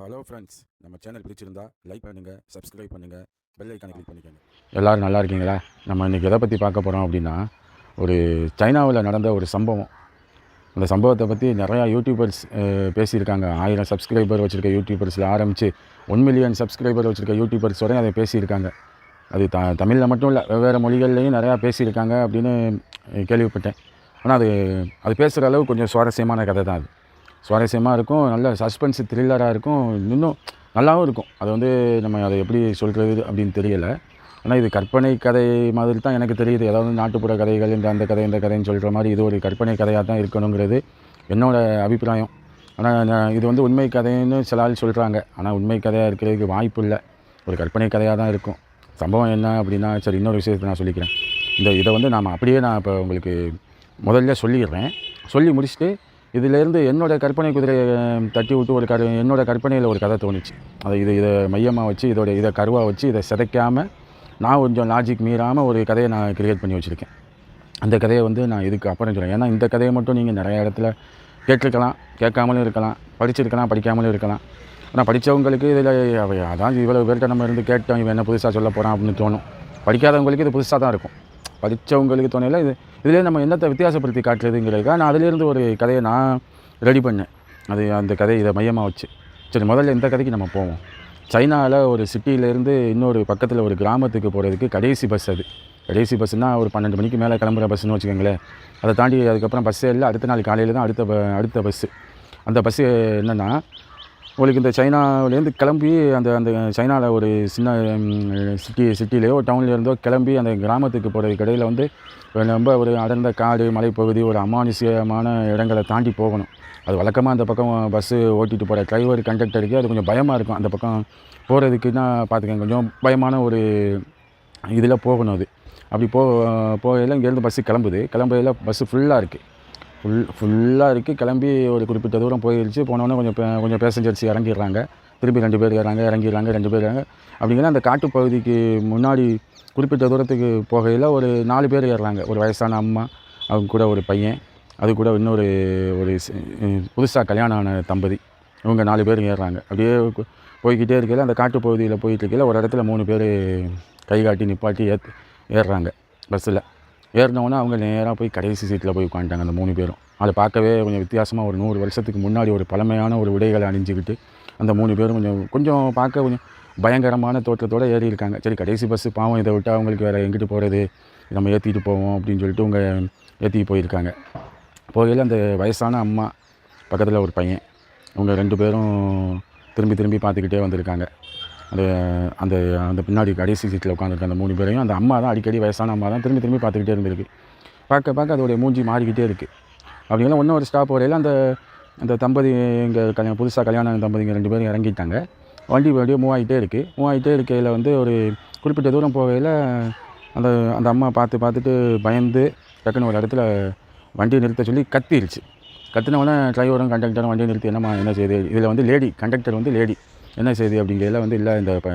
Hello friends நம்ம channel பிடிச்சிருந்தா like பண்ணுங்கள் சப்ஸ்கிரைப் பண்ணுங்கள் பெல் ஐக்கானை கிளிக் பண்ணிக்கோங்க. எல்லோரும் நல்லா இருக்கீங்களா? நம்ம இன்றைக்கி எதை பற்றி பார்க்க போகிறோம் அப்படின்னா ஒரு சைனாவில் நடந்த ஒரு சம்பவம். அந்த சம்பவத்தை பற்றி நிறையா யூடியூபர்ஸ் பேசியிருக்காங்க. ஆயிரம் சப்ஸ்கிரைபர் வச்சுருக்க யூடியூபர்ஸில் ஆரம்பித்து ஒன் மில்லியன் சப்ஸ்கிரைபர் வச்சுருக்க யூடியூபர்ஸ் வரையும் அதை பேசியிருக்காங்க. அது த தமிழில் மட்டும் இல்லை வெவ்வேறு மொழிகள்லையும் நிறையா பேசியிருக்காங்க அப்படின்னு கேள்விப்பட்டேன். ஆனால் அது அது பேசுகிற அளவு கொஞ்சம் சுவாரஸ்யமான கதை தான் அது. சுவாரஸ்யமாக இருக்கும். நல்ல சஸ்பென்ஸ் த்ரில்லராக இருக்கும். இன்னும் நல்லாவும் இருக்கும். அது வந்து நம்ம அதை எப்படி சொல்கிறது அப்படின்னு தெரியலை. ஆனால் இது கற்பனை கதை மாதிரி தான் எனக்கு தெரியுது. ஏதாவது நாட்டுப்புற கதைகள் இந்த அந்த கதை இந்த கதைன்னு சொல்கிற மாதிரி இது ஒரு கற்பனை கதையாக தான் இருக்கணுங்கிறது என்னோடய அபிப்பிராயம். ஆனால் நான் இது வந்து உண்மை கதைன்னு சில ஆள் சொல்கிறாங்க ஆனால் உண்மை கதையாக இருக்கிறதுக்கு வாய்ப்பு இல்லை. ஒரு கற்பனை கதையாக தான் இருக்கும். சம்பவம் என்ன அப்படின்னா சரி இன்னொரு விஷயத்தை நான் சொல்லிக்கிறேன். இந்த இதை வந்து நாம் அப்படியே நான் இப்போ உங்களுக்கு முதல்ல சொல்லிடுறேன். சொல்லி முடிச்சுட்டு இதிலேருந்து என்னோட கற்பனை குதிரையை தட்டி விட்டு ஒரு கரு என்னோட கற்பனையில் ஒரு கதை தோணுச்சு. அதை இது இதை மையமாக வச்சு இதோட இதை கருவாக வச்சு இதை சிதைக்காமல் நான் கொஞ்சம் லாஜிக் மீறாமல் ஒரு கதையை நான் கிரியேட் பண்ணி வச்சுருக்கேன். அந்த கதையை வந்து நான் இதுக்கு அப்புறம் சொல்கிறேன் ஏன்னா இந்த கதையை மட்டும் நீங்கள் நிறைய இடத்துல கேட்டிருக்கலாம் கேட்காமலும் இருக்கலாம் படிச்சிருக்கலாம் படிக்காமலும் இருக்கலாம். ஆனால் படித்தவங்களுக்கு இதில் அதான் இவ்வளோ பேர்கிட்ட நம்ம இருந்து கேட்டோம் இவன் என்ன புதுசாக சொல்ல போகிறான் அப்படின்னு தோணும். படிக்காதவங்களுக்கு இது புதுசாக தான் இருக்கும். படித்தவங்களுக்கு துணையில் இது இதிலே நம்ம என்னத்தை வித்தியாசப்படுத்தி காட்டுறதுங்கிறதுக்காக நான் அதிலேருந்து ஒரு கதையை நான் ரெடி பண்ணேன். அது அந்த கதை இதை மையமாக வச்சு. சரி முதல்ல இந்த கதைக்கு நம்ம போவோம். சைனாவில் ஒரு சிட்டியிலேருந்து இன்னொரு பக்கத்தில் ஒரு கிராமத்துக்கு போகிறதுக்கு கடைசி பஸ் அது. கடைசி பஸ்ஸுனால் ஒரு பன்னெண்டு மணிக்கு மேலே கிளம்புற பஸ்ஸுன்னு வச்சுக்கோங்களேன். அதை தாண்டி அதுக்கப்புறம் பஸ்ஸே இல்லை அடுத்த நாள் காலையில் தான் அடுத்த ப- அடுத்த பஸ்ஸு அந்த பஸ்ஸு என்னென்னா உங்களுக்கு இந்த சைனாவிலேருந்து கிளம்பி அந்த அந்த சைனாவில் ஒரு சின்ன சிட்டி சிட்டிலேயோ டவுன்லேருந்தோ கிளம்பி அந்த கிராமத்துக்கு போகிறதுக்கு இடையில் வந்து ரொம்ப ஒரு அடர்ந்த காடு மலைப்பகுதி ஒரு அமானுஷ்யமான இடங்களை தாண்டி போகணும். அது வழக்கமாக அந்த பக்கம் பஸ்ஸு ஓட்டிகிட்டு போகிற டிரைவர் கண்டக்டருக்கு அது கொஞ்சம் பயமாக இருக்கும். அந்த பக்கம் போகிறதுக்குன்னா பார்த்துக்கங்க கொஞ்சம் பயமான ஒரு இதில் போகணும் அது. அப்படி போ போகையில் இங்கேருந்து பஸ்ஸு கிளம்புது. கிளம்புறதுல பஸ்ஸு ஃபுல்லாக இருக்குது ஃபுல் ஃபுல்லாக இருக்குது கிளம்பி ஒரு குறிப்பிட்ட தூரம் போயிடுச்சு போனோடனே கொஞ்சம் கொஞ்சம் பேசஞ்சர்ஸ் இறங்கிடுறாங்க. திரும்பி ரெண்டு பேர் ஏறாங்க இறங்கிடுறாங்க ரெண்டு பேர் இறங்க. அப்படிங்கிற அந்த காட்டுப்பகுதிக்கு முன்னாடி குறிப்பிட்ட தூரத்துக்கு போகையில் ஒரு நாலு பேர் ஏறுறாங்க. ஒரு வயசான அம்மா அவங்க கூட ஒரு பையன் அது கூட இன்னொரு ஒரு புதுசாக கல்யாணம் ஆன தம்பதி. இவங்க நாலு பேர் ஏறுறாங்க. அப்படியே போய்கிட்டே இருக்கையில் அந்த காட்டுப்பகுதியில் போயிட்டு இருக்கையில் ஒரு இடத்துல மூணு பேர் கை காட்டி நிப்பாட்டி ஏத் ஏறுறாங்க. பஸ்ஸில். ஏறினவுடனே அவங்க நேராக போய் கடைசி சீட்டில் போய் உட்காந்துட்டாங்க அந்த மூணு பேரும். அதை பார்க்கவே கொஞ்சம் வித்தியாசமாக ஒரு நூறு வருஷத்துக்கு முன்னாடி ஒரு பழமையான ஒரு உடைகளை அணிஞ்சுக்கிட்டு அந்த மூணு பேரும் கொஞ்சம் கொஞ்சம் பார்க்க கொஞ்சம் பயங்கரமான தோற்றத்தோடு ஏறி இருக்காங்க. சரி கடைசி பஸ்ஸு பாவம் இதை விட்டு அவங்களுக்கு வேறு எங்கிட்டு போகிறது நம்ம ஏற்றிட்டு போவோம் அப்படின்னு சொல்லிட்டு அவங்க ஏற்றிட்டு போயிருக்காங்க. போகையில் அந்த வயசான அம்மா பக்கத்தில் ஒரு பையன் அவங்க ரெண்டு பேரும் திரும்பி திரும்பி பார்த்துக்கிட்டே வந்திருக்காங்க. அந்த அந்த அந்த பின்னாடி கடைசி சீட்டில் உட்காந்துருக்க அந்த மூணு பேரையும் அந்த அம்மா தான் அடிக்கடி வயசான அம்மா தான் திரும்பி திரும்பி பார்த்துக்கிட்டே இருந்திருக்கு. பார்க்க பார்க்க அதோடைய மூஞ்சி மாறிக்கிட்டே இருக்குது அப்படிங்கலாம் ஒன்றும் ஒரு ஸ்டாப் வரையில் அந்த அந்த தம்பதி எங்கள் கல்யாணம் புதுசாக கல்யாணம் தம்பதிங்க ரெண்டு பேரும் இறங்கிட்டாங்க. வண்டி அப்படியே மூவ் ஆகிட்டே இருக்குது மூவ் ஆகிட்டே இருக்கையில் வந்து ஒரு குறிப்பிட்ட தூரம் போகையில் அந்த அந்த அம்மா பார்த்து பார்த்துட்டு பயந்து டக்குன்னு ஒரு இடத்துல வண்டியை நிறுத்த சொல்லி கத்திருச்சு. கத்தினவுடனே டிரைவரும் கண்டக்டரும் வண்டியை நிறுத்தி என்னம்மா என்ன செய்யுது இதில் வந்து லேடி கண்டக்டர் வந்து லேடி என்ன செய்யுது அப்படிங்கிறதுல வந்து இல்லை இந்த ப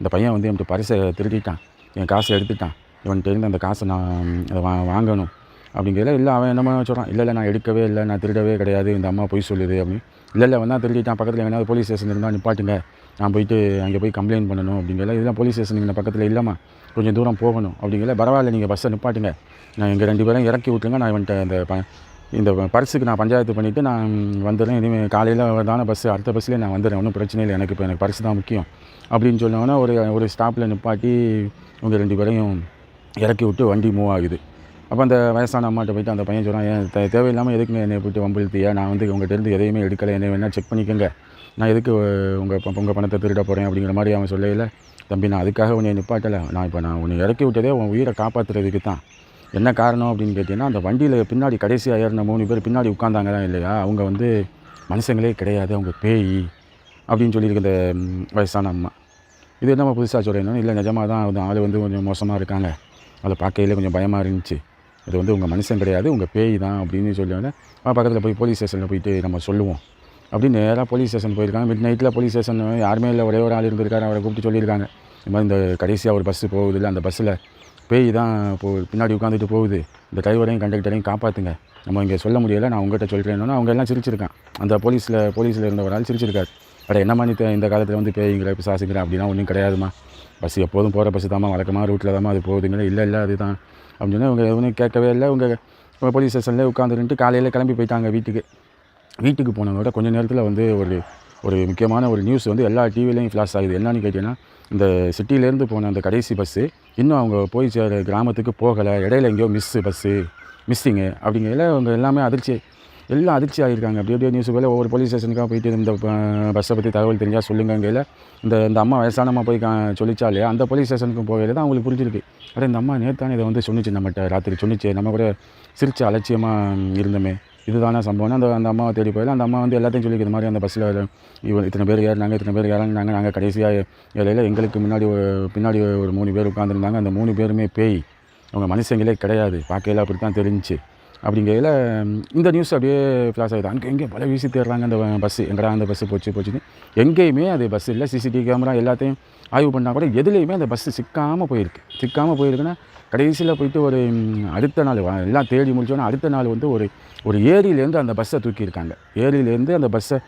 இந்த பையன் வந்து என்கிட்ட பரிசை திருடிட்டான். என் காசை எடுத்துட்டான். இவன்கிட்ட இருந்து அந்த காசை நான் அதை வா வாங்கணும். அப்படிங்கிறதுல இல்லை அவன் என்னமோ சொல்கிறான் இல்லை இல்லை நான் எடுக்கவே இல்லை நான் திருடவே கிடையாது இந்த அம்மா பொய் சொல்லுது அப்படின்னு. இல்லை இல்லை வந்தால் திருடிட்டான். பக்கத்தில் எங்கேயாவது போலீஸ் ஸ்டேஷன் இருந்தால் நிப்பாட்டுங்க. நான் போயிட்டு அங்கே போய் கம்ப்ளைண்ட் பண்ணணும் அப்படிங்கிற இதெல்லாம் போலீஸ் ஸ்டேஷன் இந்த பக்கத்தில் இல்லைம்மா. கொஞ்சம் தூரம் போகணும் அப்படிங்கல பரவாயில்ல நீங்கள் பஸ்ஸை நிப்பாட்டுங்க. நான் எங்கள் ரெண்டு பேரும் இறக்கி விட்டுருங்க. நான் இவன்ட்ட அந்த ப இந்த பர்ஸுக்கு நான் பஞ்சாயத்து பண்ணிவிட்டு நான் வந்துடுறேன். இனிமேல் காலையில் தானே பஸ்ஸு அடுத்த பஸ்லேயே நான் வந்துடுறேன். ஒன்றும் பிரச்சனை இல்லை. எனக்கு இப்போ எனக்கு பர்ஸ் தான் முக்கியம். அப்படின்னு சொன்னோன்னே ஒரு ஒரு ஸ்டாப்பில் நிப்பாட்டி இவங்க ரெண்டு பேரையும் இறக்கி விட்டு வண்டி மூவ் ஆகுது. அப்போ அந்த வயசான அம்மாட்ட போயிட்டு அந்த பையன் சொன்னான் ஏன் தேவையில்லாமல் எதுக்குங்க என்னை போயிட்டு வம்பிழுத்தியா? நான் வந்து உங்கள்கிட்டருந்து எதையுமே எடுக்கலை. என்னை வேணால் செக் பண்ணிக்கோங்க. நான் எதுக்கு உங்கள் உங்கள் பணத்தை திருட போகிறேன் அப்படிங்கிற மாதிரி அவன் சொல்லல தம்பி நான் அதுக்காக உன்னை நிப்பாட்டலை. நான் இப்போ நான் உன்னை இறக்கி விட்டதே உன் உயிரை காப்பாற்றுறதுக்கு தான் என்ன காரணம் அப்படின்னு கேட்டிங்கன்னா அந்த வண்டியில் பின்னாடி கடைசியாக ஏறின மூணு பேர் பின்னாடி உட்காந்தாங்களா இல்லையா? அவங்க வந்து மனுஷங்களே கிடையாது அவங்க பேய் அப்படின்னு சொல்லியிருக்க இந்த வயசான அம்மா. இது நம்ம புதுசாக சொல்கிறேன் இல்லை நிஜமாக தான் அது ஆள் வந்து கொஞ்சம் மோசமாக இருக்காங்க. அதை பார்க்கையிலே கொஞ்சம் பயமாக இருந்துச்சு. இது வந்து உங்கள் மனுஷன் கிடையாது உங்கள் பேய் தான் அப்படின்னு சொல்லி பக்கத்தில் போய் போலீஸ் ஸ்டேஷனில் போயிட்டு நம்ம சொல்லுவோம். அப்படின்னு நேராக போலீஸ் ஸ்டேஷன் போயிருக்காங்க. மிட் நைட்டில் போலீஸ் ஸ்டேஷன் யாருமே இல்லை ஒரே ஒரு ஆள் இருந்திருக்காரு அவரை கூப்பிட்டு சொல்லியிருக்காங்க. இந்த மாதிரி இந்த கடைசியாக ஒரு பஸ்ஸு போகுது இல்லை அந்த பஸ்ஸில் பேய் தான் போ பின்னாடி உட்காந்துட்டு போகுது. இந்த டிரைவரையும் கண்டக்டரையும் காப்பாற்றுங்க நம்ம இங்கே சொல்ல முடியலை நான் உங்கள்கிட்ட சொல்கிறேன்னு அவங்க எல்லாம் சிரிச்சிருக்கான். அந்த போலீஸில் போலீஸில் இருந்த ஒரு ஆள் சிரிச்சிருக்காரு. அட என்னம்மா நீ இந்த காலத்தில் வந்து பேய்ங்கிற பிசாசுங்கிற? அப்படின்னா ஒன்றும் கிடையாதுமா பஸ் எப்போதும் போகிற பஸ்ஸு தாம்மா வழக்கமாக ரூட்டில் தாம்மா அது போகுதுங்கிற இல்லை இல்லை அதுதான். அப்படின்னு சொன்னால் இவங்க எதுவும் கேட்கவே இல்லை. உங்கள் போலீஸ் ஸ்டேஷனில் உட்காந்துருந்துட்டு காலையில் கிளம்பி போயிட்டாங்க வீட்டுக்கு. வீட்டுக்கு போனதோட கொஞ்ச நேரத்தில் வந்து ஒரு ஒரு முக்கியமான ஒரு நியூஸ் வந்து எல்லா டிவிலையும் ஃப்ளாஷ் ஆகுது. என்னன்னு கேட்டிங்கன்னா இந்த சிட்டிலேருந்து போன அந்த கடைசி பஸ்ஸு இன்னும் அவங்க போய் சேர கிராமத்துக்கு போகலை இடையில எங்கேயோ மிஸ்ஸு பஸ்ஸு மிஸ்ஸிங்கு அப்படிங்கிறதுல அவங்க எல்லாமே அதிர்ச்சி எல்லாம் அதிர்ச்சி ஆகியிருக்காங்க அப்படி அப்படியே நியூஸ் போல ஒவ்வொரு போலீஸ் ஸ்டேஷனுக்காக போயிட்டு இந்த பஸ்ஸை பற்றி தகவல் தெரிஞ்சால் சொல்லுங்கங்கையில் இந்த இந்த அம்மா வயசானம்மா போய் கா சொல்லிச்சாலே அந்த போலீஸ் ஸ்டேஷனுக்கும் போகையில் தான் அவங்களுக்கு புரிஞ்சிருக்கு. அட இந்த அம்மா நேர்த்தானே இதை வந்து சொன்னிச்சு நம்மகிட்ட ராத்திரி சொன்னிச்சு நம்ம கூட சிரித்து அலட்சியமாக இருந்தோமே. இதுதானே சம்பவம்னா அந்த அந்த அம்மாவை தேடி போயில அந்த அம்மா வந்து எல்லாத்தையும் சொல்லி இது மாதிரி அந்த பஸ்ஸில் இவன் இத்தனை பேர் ஏறினாங்க இத்தனை பேர் இறங்கினாங்க நாங்கள் கடைசியாக ஏழையில் எங்களுக்கு முன்னாடி ஒரு- பின்னாடி ஒரு மூணு பேர் உட்காந்துருந்தாங்க அந்த மூணு பேருமே பேய். அவங்க மனுஷங்களே கிடையாது. பார்க்கையில அப்படி தான் தெரிஞ்சுச்சு அப்படிங்கையில் இந்த நியூஸ் அப்படியே ஃப்ளாஷ் ஆகுது அங்கே எங்கே பல வீசி தேடுறாங்க. அந்த பஸ்ஸு எங்கடா அந்த பஸ்ஸு போச்சு போச்சுன்னு. எங்கேயுமே அது பஸ் இல்லை. சிசிடிவி கேமரா எல்லாத்தையும் ஆய்வு பண்ணால் கூட எதுலேயுமே அந்த பஸ்ஸு சிக்காமல் போயிருக்கு. சிக்காமல் போயிருக்குன்னா கடைசியில் போயிட்டு ஒரு அடுத்த நாள் எல்லாம் தேடி முடிச்சோன்னா அடுத்த நாள் வந்து ஒரு ஒரு ஏரியிலேருந்து அந்த பஸ்ஸை தூக்கியிருக்காங்க. ஏரியிலேருந்து அந்த பஸ்ஸை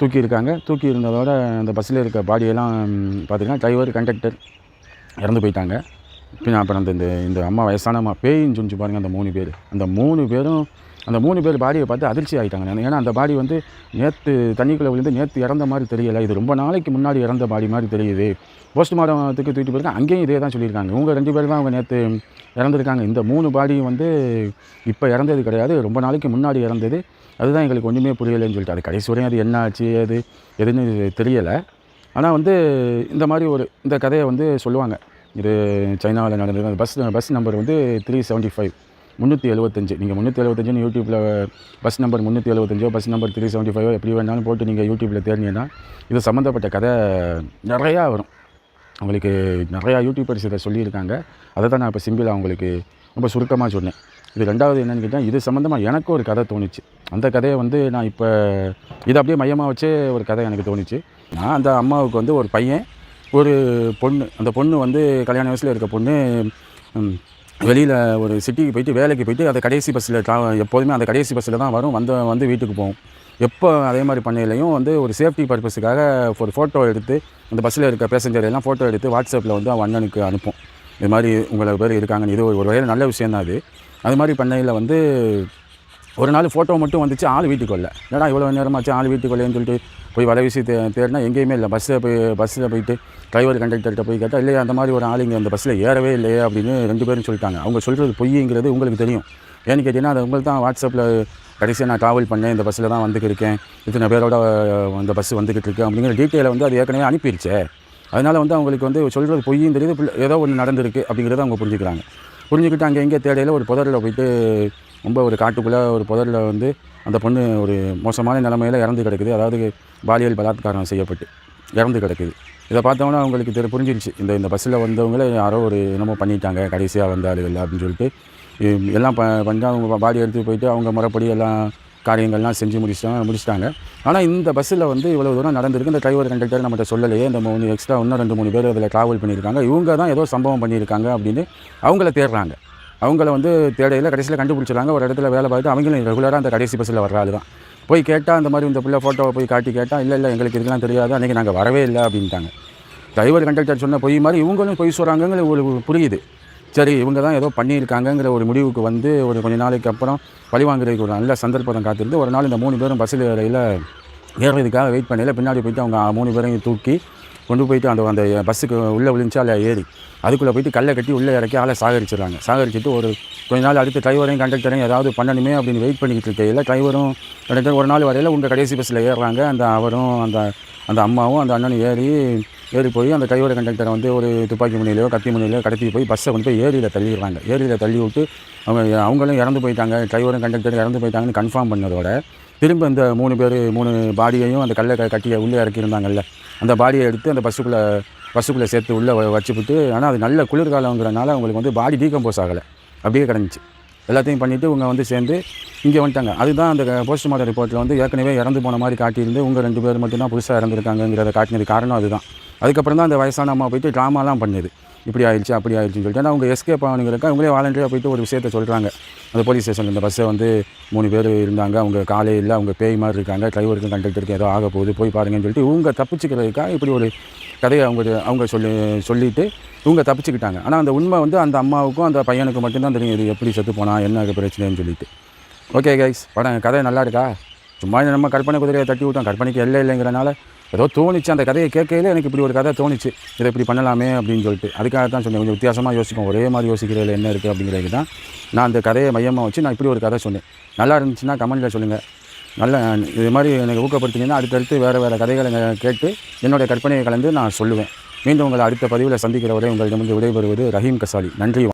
தூக்கியிருக்காங்க. தூக்கி இருந்ததோட அந்த பஸ்ஸில் இருக்க பாடியெல்லாம் பார்த்தீங்கன்னா டிரைவர் கண்டக்டர் இறந்து போயிட்டாங்க. பின்ன அப்புறம் அந்த இந்த இந்த அம்மா வயசான அம்மா பேயின்னு சொல்லி பாருங்கள் அந்த மூணு பேர். அந்த மூணு பேரும் அந்த மூணு பேர் பாடியை பார்த்து அதிர்ச்சி ஆகிட்டாங்க ஏன்னா அந்த பாடி வந்து நேற்று தண்ணிக்குள்ளே விழுந்து நேற்று இறந்த மாதிரி தெரியலை. இது ரொம்ப நாளைக்கு முன்னாடி இறந்த பாடி மாதிரி தெரியுது. போஸ்ட்மார்ட்டத்துக்கு தூக்கிட்டு போயிருக்காங்க அங்கேயும் இதே தான் சொல்லியிருக்காங்க. இவங்க ரெண்டு பேர் தான் அவங்க நேற்று இறந்துருக்காங்க. இந்த மூணு பாடியும் வந்து இப்போ இறந்தது கிடையாது. ரொம்ப நாளைக்கு முன்னாடி இறந்தது. அதுதான் எங்களுக்கு ஒன்றுமே புரியலைன்னு சொல்லிட்டு. அது கடைசி வரையும் அது என்ன ஆச்சு அது எதுன்னு தெரியலை. ஆனால் வந்து இந்த மாதிரி ஒரு இந்த கதையை வந்து சொல்லுவாங்க. இது சைனாவில் நடந்திருக்கு அந்த பஸ் பஸ் நம்பர் வந்து த்ரீ செவன்ட்டி ஃபைவ் முந்நூற்றி எழுபத்தஞ்சு நீங்கள் முந்நூற்றி எழுபத்தஞ்சுன்னு யூடியூப்பில் பஸ் நம்பர் முந்நூற்றி எழுபத்தஞ்சோ பஸ் நம்பர் த்ரீ செவன்ட்டி ஃபைவோ எப்படி வேணாலும் போட்டு நீங்கள் யூடியூப்பில் தேடினீங்கன்னா இது சம்மந்தப்பட்ட கதை நிறையா வரும். உங்களுக்கு நிறையா யூடியூபர்ஸ் இதை சொல்லியிருக்காங்க. அதை தான் நான் இப்போ சிம்பிளாக உங்களுக்கு ரொம்ப சுருக்கமாக சொன்னேன். இது ரெண்டாவது என்னென்னு கேட்டால் இது சம்மந்தமாக எனக்கு ஒரு கதை தோணுச்சு. அந்த கதையை வந்து நான் இப்போ இதை அப்படியே மையமாக வச்சே ஒரு கதை எனக்கு தோணுச்சு. நான் அந்த அம்மாவுக்கு வந்து ஒரு பையன் ஒரு பொண்ணு அந்த பொண்ணு வந்து கல்யாண வயசில் இருக்க பொண்ணு வெளியில் ஒரு சிட்டிக்கு போயிட்டு வேலைக்கு போயிட்டு அந்த கடைசி பஸ்ஸில் எப்போதுமே அந்த கடைசி பஸ்ஸில் தான் வரும். வந்து வந்து வீட்டுக்கு போகும் எப்போ அதே மாதிரி பண்ணையிலையும் வந்து ஒரு சேஃப்டி பர்பஸுக்காக ஒரு ஃபோட்டோ எடுத்து அந்த பஸ்ஸில் இருக்க பேசஞ்சர் எல்லாம் ஃபோட்டோ எடுத்து வாட்ஸ்அப்பில் வந்து அவன் அண்ணனுக்கு அனுப்பும். இது மாதிரி உங்களை பேர் இருக்காங்கன்னு. இது ஒரு வகையில் நல்ல விஷயம் தான் அது. அது மாதிரி பண்ணையில் வந்து ஒரு நாள் ஃபோட்டோ மட்டும் வந்துச்சு ஆள் வீட்டுக்கு வரல. ஏன்னா இவ்வளோ நேரமாச்சு ஆள் வீட்டுக்குள்ளேன்னு சொல்லிட்டு போய் வலை வீசி தே தேடினா எங்கேயுமே இல்லை. பஸ்ஸில் போய் பஸ்ஸில் போயிட்டு டிரைவர் கண்டக்டர்கிட்ட போய் கேட்டால் இல்லையா அந்த மாதிரி ஒரு ஆள் இங்கே அந்த பஸ்ஸில் ஏறவே இல்லையே அப்படின்னு ரெண்டு பேரும் சொல்லிட்டாங்க. அவங்க சொல்கிறது பொய்ங்கிறது உங்களுக்கு தெரியும். ஏன்னு கேட்டிங்கன்னா அது உங்களுக்கு தான் வாட்ஸ்அப்பில் கடைசியாக நான் ட்ராவல் பண்ணேன் இந்த பஸ்ஸில் தான் வந்துக்கிருக்கேன் இருக்கேன் இத்தனை பேரோட அந்த பஸ் வந்துக்கிட்டு இருக்கேன் அப்படிங்கிற டீட்டெயிலை வந்து அது ஏற்கனவே அனுப்பிடுச்சே அதனால் வந்து அவங்களுக்கு வந்து சொல்கிறது பொய்யும் தெரியுது ஏதோ ஒன்று நடந்திருக்கு அப்படிங்கிறத அவங்க புரிஞ்சுக்கிறாங்க. புரிஞ்சுக்கிட்டு அங்கே எங்கே தேடையில் ஒரு புதரில் போயிட்டு ரொம்ப ஒரு காட்டுக்குள்ளே ஒரு புதரில் வந்து அந்த பொண்ணு ஒரு மோசமான நிலமையில் இறந்து கிடக்குது. அதாவது பாலியல் பலாத்காரம் செய்யப்பட்டு இறந்து கிடக்குது. இதை பார்த்தோம்னா அவங்களுக்கு தெரி புரிஞ்சிருச்சு. இந்த இந்த பஸ்ஸில் வந்தவங்கள யாரோ ஒரு என்னமோ பண்ணிட்டாங்க. கடைசியாக வந்த ஆளுகள் அப்படின்னு சொல்லிட்டு. எல்லாம் ப பண்ணி அவங்க பாடி எடுத்து போயிட்டு அவங்க முறைப்படி எல்லாம் காரியங்கள்லாம் செஞ்சு முடிச்சிட்டாங்க முடிச்சிட்டாங்க. ஆனால் இந்த பஸ்ஸில் வந்து இவ்வளோ தூரம் நடந்திருக்கு. இந்த டிரைவர் கண்டக்டர் நம்மகிட்ட சொல்லலையே. இந்த மூணு எக்ஸ்ட்ரா இன்னும் ரெண்டு மூணு பேர் அதில் ட்ராவல் பண்ணியிருக்காங்க. இவங்க தான் ஏதோ சம்பவம் பண்ணியிருக்காங்க அப்படின்னு அவங்கள தேடுறாங்க. அவங்கள வந்து தேடையில் கடைசியில் கண்டுபிடிச்சிடுறாங்க. ஒரு இடத்துல வேலை பார்த்துட்டு அவங்களும் ரெகுலராக அந்த கடைசி பஸ்ஸில் வர்ற ஆள் தான் போய் கேட்டால் அந்த மாதிரி இந்த பிள்ளை ஃபோட்டோவை போய் காட்டி கேட்டால் இல்லை இல்லை எங்களுக்கு இதெல்லாம் தெரியாது. அன்றைக்கி நாங்கள் வரவே இல்லை அப்படின்ட்டாங்க. டிரைவர் கண்டக்டர் சொன்ன பொய் மாதிரி இவங்களும் பொய் சொல்கிறாங்கங்கிற ஒரு புரியுது. சரி இவங்க தான் ஏதோ பண்ணியிருக்காங்கங்கிற ஒரு முடிவுக்கு வந்து ஒரு கொஞ்ச நாளைக்கு அப்புறம் பழி வாங்குறதுக்கு ஒரு நல்ல சந்தர்ப்பம் காத்திருந்து ஒரு நாள் இந்த மூணு பேரும் பஸ்ஸில் வேலையில் ஏறுறதுக்காக வெயிட் பண்ணல பின்னாடி போயிட்டு அவங்க மூணு பேரையும் தூக்கி கொண்டு போயிட்டு அந்த அந்த பஸ்ஸுக்கு உள்ளே விழுந்துச்சு அதில் ஏறி. அதுக்குள்ளே போயிட்டு கல்லை கட்டி உள்ளே இறக்கி ஆளை சாகரிச்சிடுறாங்க. சாகரிச்சிட்டு ஒரு கொஞ்ச நாள் அடுத்து டிரைவரையும் கண்டக்டரையும் ஏதாவது பண்ணணுமே அப்படின்னு வெயிட் பண்ணிக்கிட்டு இருக்கையில் டிரைவரும் கண்டக்டர் ஒரு நாள் வரையில் உங்கள் கடைசி பஸ்ஸில் ஏறுறாங்க. அந்த அவரும் அந்த அந்த அம்மாவும் அந்த அண்ணனும் ஏறி ஏறி போய் அந்த டிரைவர் கண்டக்டரை வந்து ஒரு துப்பாக்கி முனையிலையோ கத்தி முனையிலையோ கடத்தி போய் பஸ்ஸை கொண்டு போய் ஏரியில் தள்ளிடுறாங்க. ஏரியில் தள்ளி விட்டு அவங்க அவங்களும் இறந்து போயிட்டாங்க. டிரைவரும் கண்டக்டரும் இறந்து போயிட்டாங்கன்னு கன்ஃபார்ம் பண்ணதோட திரும்ப இந்த மூணு பேர் மூணு பாடியையும் அந்த கல்லை கட்டிய கட்டியை உள்ளே இறக்கியிருந்தாங்கல்ல. அந்த பாடியை எடுத்து அந்த பஸ்ஸுக்குள்ளே பஸ்ஸுக்குள்ளே சேர்த்து உள்ளே வ- வச்சுவிட்டு ஆனால் அது நல்ல குளிர்காலங்கிறனால அவங்களுக்கு வந்து பாடி டீகம்போஸ் ஆகலை. அப்படியே கிடந்துச்சு. எல்லாத்தையும் பண்ணிவிட்டு இவங்க வந்து சேர்ந்து இங்கே வந்துட்டாங்க. அதுதான் அந்த போஸ்ட்மார்ட்டம் ரிப்போர்ட்டில் வந்து ஏற்கனவே இறந்து போன மாதிரி காட்டியிருந்து உங்கள் ரெண்டு பேர் மட்டும்தான் புதுசாக இறந்துருக்காங்கங்கிறத காட்டினது காரணம் அதுதான். அதுக்கப்புறம் தான் அந்த வயசான அம்மா போயிட்டு ட்ராமாலாம் பண்ணுது. இப்படி ஆயிடுச்சு அப்படி ஆயிடுச்சுன்னு சொல்லிட்டு. ஆனால் அவங்க எஸ்கேப் ஆனவங்களுக்கு அவங்களே வாலண்டியாக போயிட்டு ஒரு விஷயத்த சொல்கிறாங்க அந்த போலீஸ் ஸ்டேஷன் இந்த பஸ்ஸை வந்து மூணு பேர் இருந்தாங்க. அவங்க காலே இல்லை அவங்க பேய் மாதிரி இருக்காங்க. டிரைவருக்கும் கண்டக்டருக்கும் ஏதோ ஆக போகுது போய் பாருங்கன்னு சொல்லிட்டு இவங்க தப்பிச்சுக்கிறதுக்காக இப்படி ஒரு கதையை அவங்க அவங்க சொல்லி சொல்லிவிட்டு இவங்க தப்பிச்சுக்கிட்டாங்க. ஆனால் அந்த உண்மை வந்து அந்த அம்மாவுக்கும் அந்த பையனுக்கு மட்டும்தான் தெரியும். இது எப்படி செத்து போனால் என்ன பிரச்சனைன்னு சொல்லிட்டு. ஓகே கைஸ் படம் கதை நல்லா இருக்கா? சும்மா நம்ம கற்பனை குதிரையை தட்டி விட்டோம். கற்பனைக்கு எல்லை இல்லைங்கிறனால ஏதோ தோணுச்சு அந்த கதையை கேட்கையில எனக்கு இப்படி ஒரு கதை தோணுச்சு. இதை இப்படி பண்ணலாமே அப்படின்னு சொல்லிட்டு. அதுக்காக தான் சொன்னேன். கொஞ்சம் வித்தியாசமாக யோசிப்போம். ஒரே மாதிரி யோசிக்கிறதுல என்ன இருக்குது அப்படிங்கிறது தான் நான் அந்த கதையை மையமாக வச்சு நான் இப்படி ஒரு கதை சொன்னேன். நல்லா இருந்துச்சுன்னா கமெண்ட்டில் சொல்லுங்கள் நல்ல இது மாதிரி எனக்கு ஊக்கப்படுத்தினீங்கன்னா அடுத்தடுத்து வேறு வேறு கதைகளை கேட்டு என்னுடைய கற்பனையை கலந்து நான் சொல்லுவேன். மீண்டும் உங்களை அடுத்த பதிவில் சந்திக்கிற வரை உங்களிடமிருந்து விடைபெறுவது ரஹீம் கசாலி. நன்றி